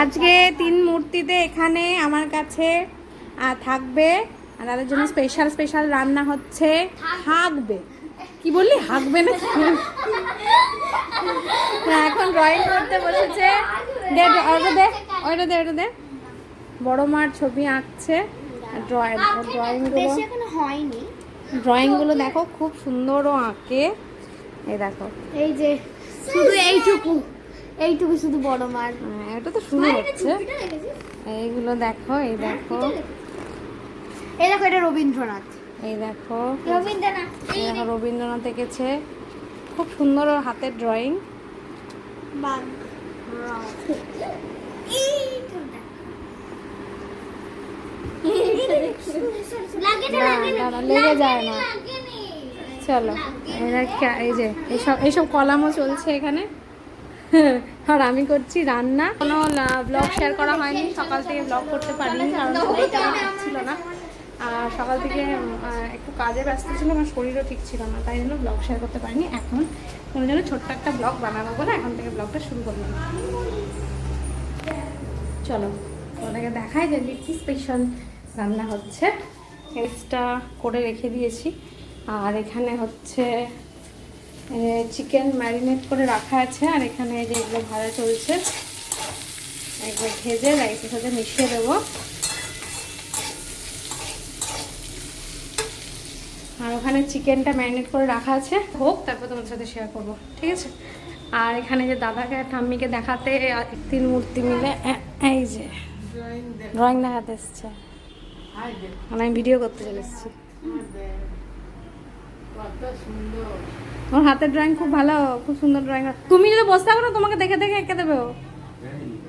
আজকে তিন মূর্তিতে এখানে আমার কাছে থাকবে। আর তাদের জন্য স্পেশাল স্পেশাল রান্না হচ্ছে থাকবে কি বললি? হাঁকবে না? এখন ড্রয়িং করতে বসেছে। দে ওটা দে ওইটা দে ওটা দে। বড় মার ছবি আঁকছে। ড্রয়িং ড্রয়িংগুলো হয়নি। ড্রয়িংগুলো দেখো খুব সুন্দরও আঁকে। এই দেখো। এই যে শুধু এইটুকু। এইটুকু শুধু বড় মার হ্যাঁ, এটা তো শুরু হচ্ছে। এইগুলো দেখো এই দেখো। এই দেখো এটা রবীন্দ্রনাথ। এই দেখো। রবীন্দ্রনাথ এই দেখো রবীন্দ্রনাথ এঁকেছে। খুব সুন্দর ওর হাতের ড্রয়িং লেগে যায় না চলো এরা কে- এই যে এইসব এইসব কলামও চলছে এখানে। আর আমি করছি রান্না। কোনো ব্লগ শেয়ার করা হয়নি। সকাল থেকে ব্লগ করতে পারিনি, কারণ ছিল না। আর সকাল থেকে একটু কাজে ব্যস্ত ছিল, আমার শরীরও ঠিক ছিল না, তাই জন্য ব্লগ শেয়ার করতে পারিনি। এখন কোনো জন্য ছোট্ট একটা ব্লগ বানাবো বলে এখন থেকে ব্লগটা শুরু করলাম। চলো ওনাকে দেখাই যে কি স্পেশাল রান্না হচ্ছে। এক্সট্রা করে রেখে দিয়েছি। আর এখানে হচ্ছে চিকেন ম্যারিনেট করে রাখা আছে আর এখানে যে এগুলো ভাজা চলছে একবার ভেজে রাইসের সাথে মিশিয়ে দেবো। আর ওখানে চিকেনটা ম্যারিনেট করে রাখা আছে হোক তারপর তোমাদের সাথে শেয়ার করব ঠিক আছে? আর এখানে যে দাদাকে আর ঠাম্মিকে দেখাতে তিন মূর্তি মিলে এই যে ড্রয়িং দেখাতে এসছে। মানে আমি ভিডিও করতে চলে এসেছি। ওর হাতের ড্রয়িং খুব ভালো, খুব সুন্দর ড্রয়িং তুমি যদি বসে থাকো না, তোমাকে দেখে দেখে এঁকে দেবে ও।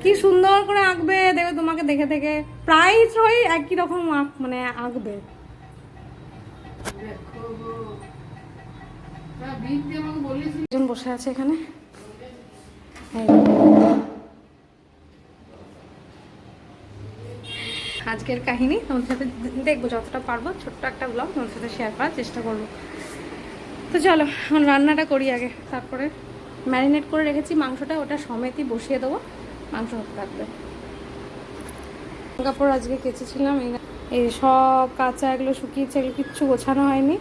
কি সুন্দর করে আঁকবে দেবে তোমাকে দেখে দেখে। প্রায় ওই একই রকম আঁক মানে আঁকবে। একজন বসে আছে এখানে। এই। আজকের কাহিনী। তোমাদের সাথে দেখব যতটা পারব। ছোট্ট একটা ব্লগ তোমাদের সাথে শেয়ার করার চেষ্টা করব। তো চলো এখন রান্নাটা করি আগে। তারপরে ম্যারিনেট করে রেখেছি। মাংসটা ওটা সমেতই বসিয়ে দেবো। মাংস হতে থাকবে। কাপড় আজকে কেচেছিলাম। এই এই সব কাঁচা এগুলো শুকিয়েছে এগুলো কিচ্ছু গোছানো হয়নি।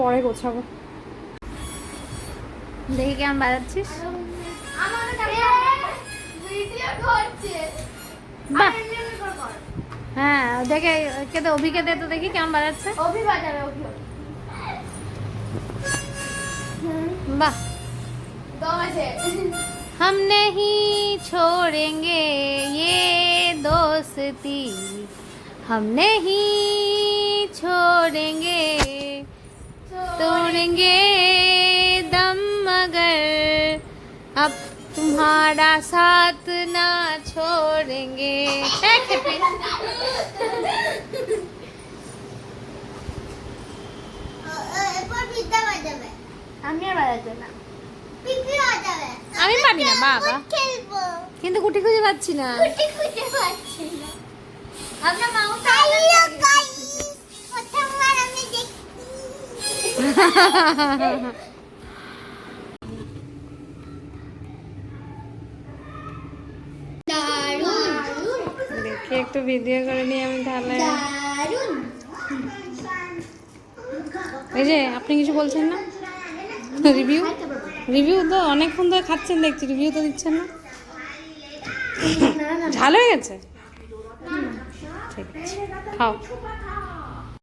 পরে গোছাবো। দেখি কেমন বাজাচ্ছিস। বাহ! হ্যাঁ দেখে কে দে অভিকে দে তো দেখি কেমন বাজাচ্ছে বাহ हम नहीं छोड़ेंगे ये दोस्ती हम नहीं छोड़ेंगे तोड़ेंगे दम मगर अब तुम्हारा साथ ना छोड़ेंगे ए, खेपी। আমি আর বাজাতে না আমি পারি না বাবা খেলবো কিন্তু গুটি খুঁজে পাচ্ছি না খুঁজে দেখি একটু ভিডিও করে নিয়ে আমি তাহলে। এই যে আপনি কিছু বলছেন না? রিভিউ? রিভিউ তো অনেকক্ষণ ধরে খাচ্ছেন দেখছি। রিভিউ তো দিচ্ছেন না। ঝাল হয়ে গেছে? ঠিক আছে। খাও।